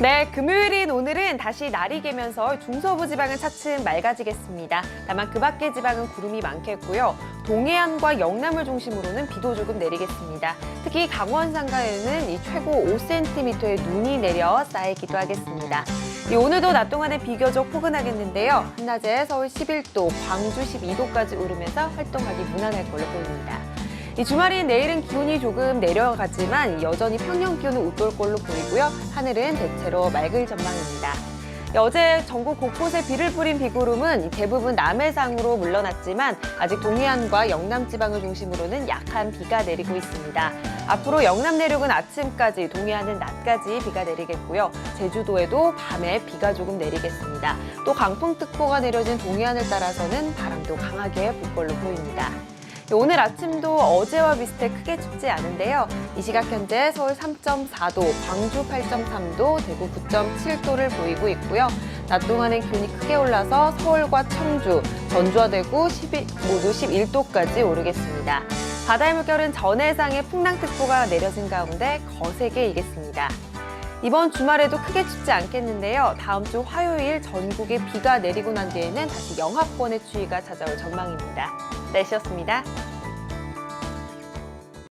네, 금요일인 오늘은 다시 날이 개면서 중서부 지방은 차츰 맑아지겠습니다. 다만 그 밖의 지방은 구름이 많겠고요. 동해안과 영남을 중심으로는 비도 조금 내리겠습니다. 특히 강원 상가에는 이 최고 5cm의 눈이 내려 쌓이기도 하겠습니다. 이 오늘도 낮 동안에 비교적 포근하겠는데요. 한낮에 서울 11도, 광주 12도까지 오르면서 활동하기 무난할 걸로 보입니다. 이 주말인 내일은 기온이 조금 내려가지만 여전히 평년 기온은 웃돌 걸로 보이고요. 하늘은 대체로 맑을 전망입니다. 어제 전국 곳곳에 비를 뿌린 비구름은 대부분 남해상으로 물러났지만 아직 동해안과 영남 지방을 중심으로는 약한 비가 내리고 있습니다. 앞으로 영남 내륙은 아침까지, 동해안은 낮까지 비가 내리겠고요. 제주도에도 밤에 비가 조금 내리겠습니다. 또 강풍특보가 내려진 동해안을 따라서는 바람도 강하게 불 걸로 보입니다. 오늘 아침도 어제와 비슷해 크게 춥지 않은데요. 이 시각 현재 서울 3.4도, 광주 8.3도, 대구 9.7도를 보이고 있고요. 낮 동안은 기온이 크게 올라서 서울과 청주, 전주와 대구 11, 모두 11도까지 오르겠습니다. 바다의 물결은 전 해상에 풍랑특보가 내려진 가운데 거세게 이겠습니다. 이번 주말에도 크게 춥지 않겠는데요. 다음 주 화요일 전국에 비가 내리고 난 뒤에는 다시 영하권의 추위가 찾아올 전망입니다. 날씨였습니다.